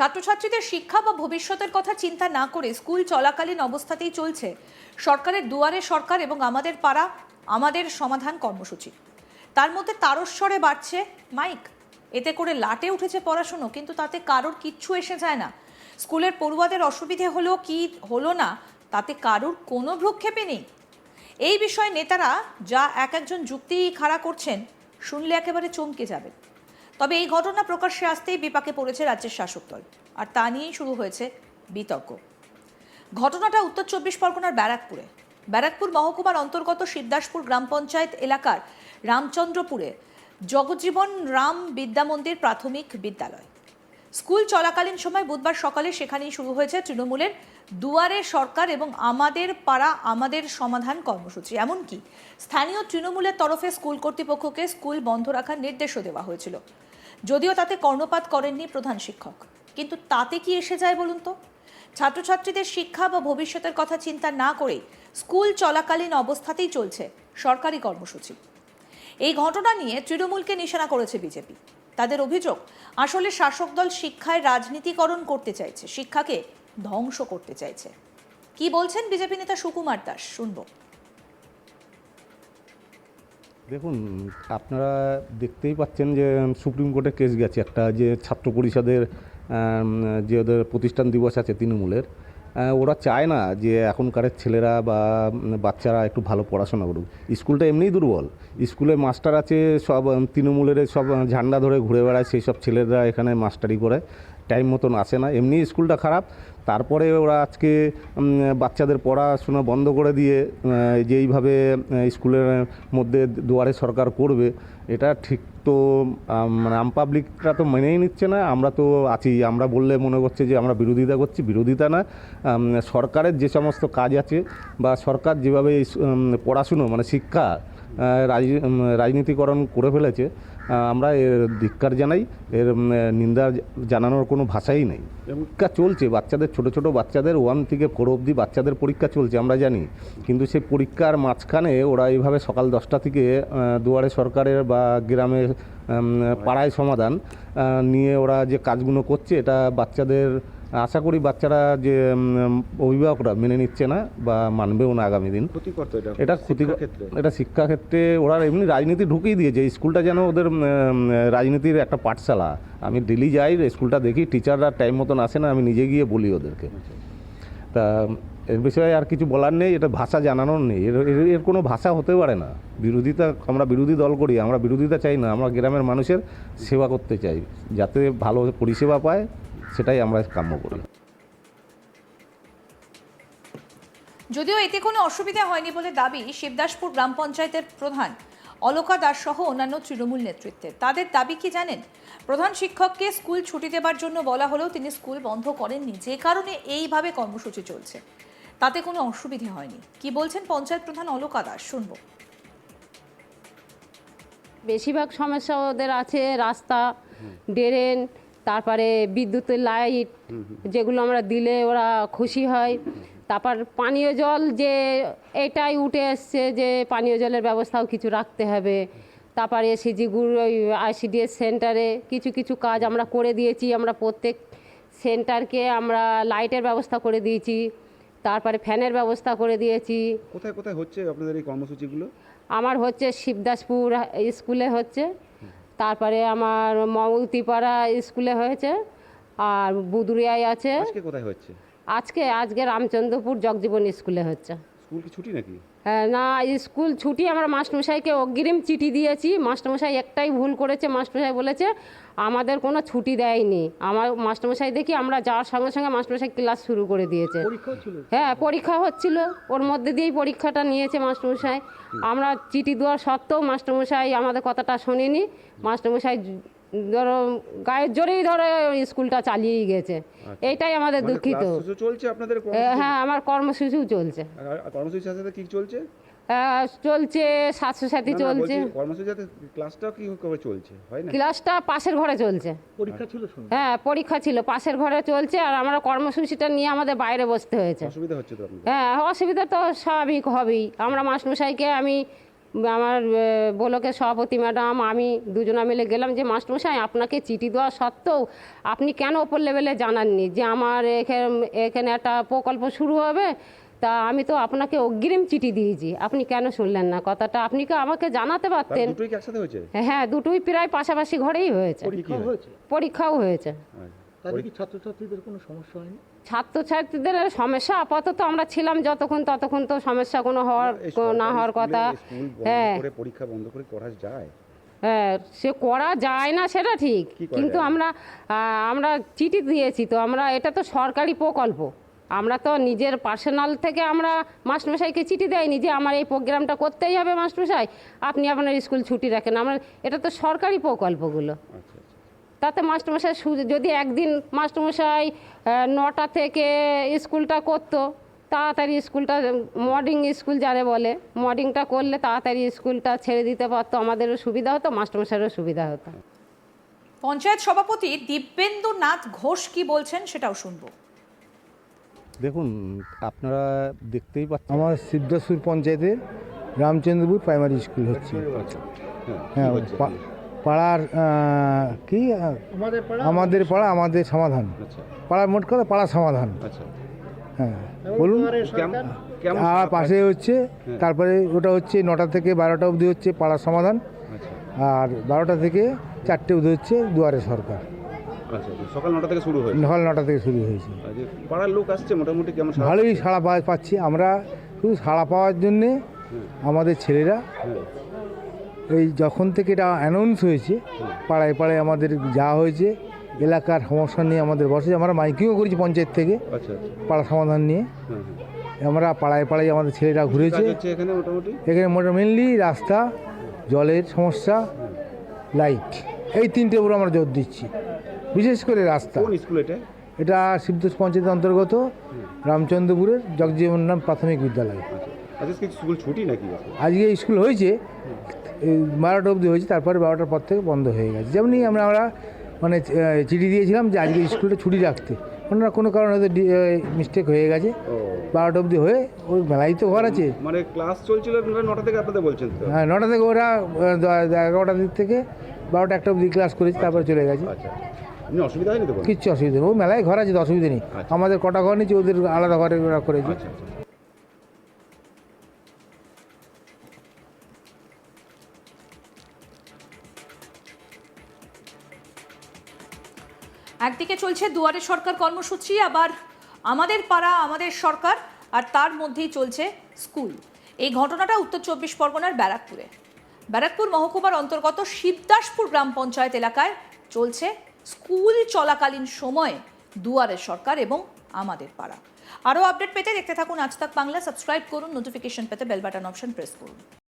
ছাত্রছাত্রীদের শিক্ষা বা ভবিষ্যতের কথা চিন্তা না করে স্কুল চলাকালীন অবস্থাতেই চলছে সরকারের দুয়ারে সরকার এবং আমাদের পাড়া, আমাদের সমাধান কর্মসূচি। তার মধ্যে তারস্বরে বাড়ছে মাইক। এতে করে লাটে উঠেছে পড়াশুনো, কিন্তু তাতে কারোর কিচ্ছু এসে যায় না। স্কুলের পড়ুয়াদের অসুবিধে হলো কি হলো না, তাতে কারোর কোনো ভ্রুক্ষেপে নেই। এই বিষয়ে নেতারা যা এক একজন যুক্তি খাড়া করছেন, শুনলে একেবারে চমকে যাবেন। তবে এই ঘটনা প্রকাশ্যে আসতেই বিপাকে পড়েছে রাজ্যের শাসক দল। আর তা নিয়েই শুরু হয়েছে বিতর্ক। ঘটনাটা উত্তর চব্বিশ পরগনার ব্যারাকপুরে। ব্যারাকপুর মহকুমার অন্তর্গত শিবদাসপুর গ্রাম পঞ্চায়েত এলাকার রামচন্দ্রপুরে জগজীবন রাম বিদ্যামন্দির প্রাথমিক বিদ্যালয়। স্কুল চলাকালীন সময় বুধবার সকালে সেখানেই শুরু হয়েছে তৃণমূলের দুয়ারে সরকার এবং আমাদের পাড়া, আমাদের সমাধান কর্মসূচি। এমনকি স্থানীয় তৃণমূলের তরফে স্কুল কর্তৃপক্ষকে স্কুল বন্ধ রাখার নির্দেশও দেওয়া হয়েছিল। যদিও তাতে কর্ণপাত করেননি প্রধান শিক্ষক। কিন্তু তাতে কি এসে যায় বলুন তো? ছাত্রছাত্রীদের শিক্ষা বা ভবিষ্যতের কথা চিন্তা না করে স্কুল চলাকালীন অবস্থাতেই চলছে সরকারি কর্মসূচি। এই ঘটনা নিয়ে তৃণমূলকে নিশানা করেছে বিজেপি। তাদের অভিযোগ, আসলে শাসক দল শিক্ষায় রাজনীতিকরণ করতে চাইছে, শিক্ষাকে ধ্বংস করতে চাইছে। কি বলছেন বিজেপি নেতা সুকুমার দাস? শুনব। দেখুন, আপনারা দেখতেই পাচ্ছেন যে সুপ্রিম কোর্টে কেস গেছে। একটা যে ছাত্র পরিষদের যে ওদের প্রতিষ্ঠান দিবস আছে তৃণমূলের ওরা চায় না যে এখনকারের ছেলেরা বা বাচ্চারা একটু ভালো পড়াশোনা করুক। স্কুলটা এমনিই দুর্বল। স্কুলে মাস্টার আছে, সব তৃণমূলের সব ঝান্ডা ধরে ঘুরে বেড়ায় সেই সব ছেলেরা এখানে মাস্টারি করে। টাইম মতন আসে না। এমনি স্কুলটা খারাপ। তারপরে ওরা আজকে বাচ্চাদের পড়াশোনা বন্ধ করে দিয়ে আহ, যে এইভাবে আহ, স্কুলের মধ্যে দুয়ারে সরকার করবে এটা ঠিক তো মানে আম পাবলিকরা তো মেনেই নিচ্ছে না। আমরা তো আছি। আমরা বললে মনে করছে যে আমরা বিরোধিতা করছি। বিরোধিতা না সরকারের যে সমস্ত কাজ আছে বা সরকার যেভাবে পড়াশুনো মানে শিক্ষা রাজ- রাজনীতিকরণ করে ফেলেছে আমরা এর ধিক্কার জানাই। এর নিন্দা জানানোর কোনো ভাষাই নেই। পরীক্ষা চলছে, বাচ্চাদের, ছোট ছোট বাচ্চাদের ওয়ান থেকে ফোর অবধি বাচ্চাদের পরীক্ষা চলছে, আমরা জানি। কিন্তু সেই পরীক্ষার মাঝখানে ওরা এইভাবে সকাল দশটা থেকে দুয়ারে সরকারের বা গ্রামের পাড়ায় সমাধান নিয়ে ওরা যে কাজগুলো করছে, এটা বাচ্চাদের আশা করি বাচ্চারা যে অভিভাবকরা মেনে নিচ্ছে না বা মানবেও না আগামী দিন। এটা ক্ষতি ক্ষেত্রে এটা শিক্ষাক্ষেত্রে ওরা এমনি রাজনীতি ঢুকিয়ে দিয়েছে স্কুলটা যেন ওদের রাজনীতির একটা পাঠশালা। আমি ডেলি যাই স্কুলটা দেখি টিচাররা টাইম মতন আসে না আমি নিজে গিয়ে বলি ওদেরকে। তা এর বিষয়ে আর কিছু বলার নেই এটা ভাষা জানানোর নেই। এর- এর কোনো ভাষা হতে পারে না। বিরোধিতা আমরা বিরোধী দল করি আমরা বিরোধিতা চাই না। আমরা গ্রামের মানুষের সেবা করতে চাই যাতে ভালো পরিষেবা পায় সেটাই আমরা কাম্য করি। যদিও এতে কোনো অসুবিধা হয়নি বলে দাবি শিবদাসপুর গ্রাম পঞ্চায়েতের প্রধান অলকা দাস সহ অন্যান্য তৃণমূল নেতৃত্বের তাদের দাবি কি জানেন? প্রধান শিক্ষককে স্কুল ছুটি দেবার জন্য বলা হলেও তিনি স্কুল বন্ধ করেননি। যে কারণে এইভাবে কর্মসূচি চলছে। তাতে কোনো অসুবিধে হয়নি। কি বলছেন পঞ্চায়েত প্রধান অলকা দাস? শুনব। বেশিরভাগ সমস্যা ওদের আছে। রাস্তা ড্রেন তারপরে বিদ্যুতের লাইট যেগুলো আমরা দিলে ওরা খুশি হয়। তারপর পানীয় জল যে এটাই উঠে এসছে যে পানীয় জলের ব্যবস্থাও কিছু রাখতে হবে। তারপরে এসিজি সিজিগুর ওই আইসিডিএস সেন্টারে কিছু কিছু কাজ আমরা করে দিয়েছি। আমরা প্রত্যেক সেন্টারকে আমরা লাইটের ব্যবস্থা করে দিয়েছি। তারপরে ফ্যানের ব্যবস্থা করে দিয়েছি। কোথায় কোথায় হচ্ছে আপনাদের এই কর্মসূচিগুলো? আমার হচ্ছে শিবদাসপুর স্কুলে হচ্ছে। তারপরে আমার মমতিপাড়া স্কুলে হয়েছে আর বুদুরিয়ায় আছে। আজকে কোথায় হচ্ছে? আজকে আজকে রামচন্দ্রপুর জগজীবন স্কুলে হচ্ছে। স্কুল কি ছুটি নাকি? হ্যাঁ, না স্কুল ছুটি আমরা মাস্টারমশাইকে অগ্রিম চিঠি দিয়েছি। মাস্টারমশাই একটাই ভুল করেছে মাস্টারমশাই বলেছে আমাদের কোনো ছুটি দেয়নি। আমার মাস্টারমশাই দেখি আমরা যাওয়ার সঙ্গে সঙ্গে মাস্টারমশাই ক্লাস শুরু করে দিয়েছে। হ্যাঁ পরীক্ষা হচ্ছিল। ওর মধ্যে দিয়েই পরীক্ষাটা নিয়েছে মাস্টারমশাই। আমরা চিঠি দেওয়ার সত্ত্বেও মাস্টারমশাই আমাদের কথাটা শোনেনি। মাস্টারমশাই ধরো গায়ের জোরেই ধরো স্কুলটা চালিয়েই গেছে। এইটাই আমাদের মানে দুঃখিত। চলছে আপনাদের হ্যাঁ আমার কর্মসূচিও চলছে। কর্মসূচির সাথে কি চলছে? হ্যাঁ, চলছে স্বাস্থ্য সাথী চলছে। ক্লাসটাও কি করে চলছে? হয় না? ক্লাসটা পাশের ঘরে চলছে। পরীক্ষা ছিল হ্যাঁ পরীক্ষা ছিল পাশের ঘরে চলছে আর আমরা কর্মসূচিটা নিয়ে আমাদের বাইরে বসতে হয়েছে। অসুবিধা হচ্ছে তো হ্যাঁ অসুবিধা তো স্বাভাবিক হবেই। আমরা মাস্টারমশাইকে আমি আমার ব্লকের সভাপতি ম্যাডাম আমি দুজনা মিলে গেলাম যে মাস্টারমশাই আপনাকে চিঠি দেওয়া সত্ত্বেও আপনি কেন ওপর লেভেলে জানাননি? যে আমার এখানে এখানে একটা প্রকল্প শুরু হবে তা আমি তো আপনাকে অগ্রিম চিঠি দিয়েছি। আপনি কেন শুনলেন না? কথাটা আপনি কি আমাকে জানাতে পারতেন? দুটোই কি একসাথে হয়েছে? হ্যাঁ দুটোই প্রায় পাশাপাশি ঘরেই হয়েছে। পরীক্ষাও হয়েছে? কি ছাত্রছাত্রীদের কোনো সমস্যা হয়নি? ছাত্রছাত্রীদের সমস্যা আপাতত আমরা ছিলাম যতক্ষণ ততক্ষণ তো সমস্যা কোনো হওয়ার না হওয়ার কথা। হ্যাঁ। পরীক্ষা বন্ধ করে করা যায়? হ্যাঁ সে করা যায় না সেটা ঠিক। কিন্তু আমরা আমরা চিঠি দিয়েছি তো আমরা এটা তো সরকারি প্রকল্প। আমরা তো নিজের পার্সোনাল থেকে আমরা মাস্টারমশাইকে চিঠি দেয়নি যে আমার এই প্রোগ্রামটা করতেই হবে মাস্টারমশাই। আপনি আপনার স্কুল ছুটি রাখেন। আমরা এটা তো সরকারি প্রকল্পগুলো। আচ্ছা। তাতে মাস্টারমশাই সু- যদি একদিন মাস্টারমশাই নটা থেকে স্কুলটা করতো তাড়াতাড়ি স্কুলটা মর্নিং স্কুল যারে বলে মর্নিংটা করলে তাড়াতাড়ি স্কুলটা ছেড়ে দিতে পারতো আমাদেরও সুবিধা হতো মাস্টারমশাইয়েরও সুবিধা হতো। পঞ্চায়েত সভাপতি দিব্যেন্দু নাথ ঘোষ কি বলছেন সেটাও শুনব। দেখুন আপনারা দেখতেই পাচ্ছেন। আমার সিদ্ধেশ্বর পঞ্চায়েতের রামচন্দ্রপুর প্রাইমারি স্কুল হচ্ছে। আচ্ছা হ্যাঁ কি হ্যাঁ পাড়ার কি? আমাদের পাড়া? আমাদের সমাধান। আচ্ছা। পাড়ার মোট কথা পাড়া সমাধান। আচ্ছা। হ্যাঁ। বলুন। আর পাশে হচ্ছে তারপরে ওটা হচ্ছে নটা থেকে বারোটা অবধি হচ্ছে পাড়ার সমাধান। আচ্ছা। আর বারোটা থেকে চারটে অবধি হচ্ছে দুয়ারে সরকার। সকাল নটা থেকে শুরু হয়েছে। হল নটা থেকে শুরু হয়েছে। পাড়ার লোক আসছে মোটামুটি কেমন ভালোই সাড়া পা- পাচ্ছি। আমরা শুধু সাড়া পাওয়ার জন্যে আমাদের ছেলেরা হ্যাঁ। এই যখন থেকে এটা অ্যানাউন্স হয়েছে পাড়ায় পাড়ায় আমাদের যা হয়েছে এলাকার সমস্যা নিয়ে আমাদের বসে আমরা মাইকিংও করেছি পঞ্চায়েত থেকে আচ্ছা আচ্ছা। পাড়া সমাধান নিয়ে। আমরা পাড়ায় পাড়ায় আমাদের ছেলেরা ঘুরেছে। এখানে মোটামুটি? মোটা মেনলি রাস্তা জলের সমস্যা লাইট এই তিনটে উপর আমরা জোর দিচ্ছি। বিশেষ করে রাস্তা। এটা? শিবদোষ পঞ্চায়েতের অন্তর্গত রামচন্দ্রপুরের জগজীবন নাম প্রাথমিক বিদ্যালয়। আচ্ছা আজকে স্কুল ছুটি নাকি? আজকে? আজকে স্কুল হয়েছে বারোটা অবধি হয়েছে তারপরে বারোটার পর থেকে বন্ধ হয়ে গেছে। যেমনি আমরা আমরা মানে চিঠি দিয়েছিলাম যে আজকে স্কুলটা ছুটি রাখতে। ওনারা কোনো কারণে হয়তো মিস্টেক হয়ে গেছে। বারোটা অবধি হয়ে ওই মেলাই তো ঘর আছে। মানে ক্লাস চলছিল নটা থেকে আপনাদের বলছেন হ্যাঁ নটা থেকে ওরা এগারোটার দিক থেকে বারোটা একটা অবধি ক্লাস করেছে তারপরে চলে গেছে। আচ্ছা অসুবিধা হয়নি কিচ্ছু অসুবিধা নেই। ও মেলায় ঘর আছে অসুবিধা নেই। আচ্ছা। আমাদের কটা ঘর নিচ্ছে ওদের আলাদা ঘরে ওরা করেছে। একদিকে চলছে দুয়ারে সরকার কর্মসূচি, আবার আমাদের পাড়া, আমাদের সরকার, আর তার মধ্যেই চলছে স্কুল। এই ঘটনাটা উত্তর চব্বিশ পরগনার ব্যারাকপুরে। ব্যারাকপুর মহকুমার অন্তর্গত শিবদাসপুর গ্রাম পঞ্চায়েত এলাকায় চলছে স্কুল চলাকালীন সময়ে দুয়ারে সরকার এবং আমাদের পাড়া। আরও আপডেট পেতে দেখতে থাকুন আজ তাক বাংলা। সাবস্ক্রাইব করুন, নোটিফিকেশন পেতে বেল বাটন অপশন প্রেস করুন।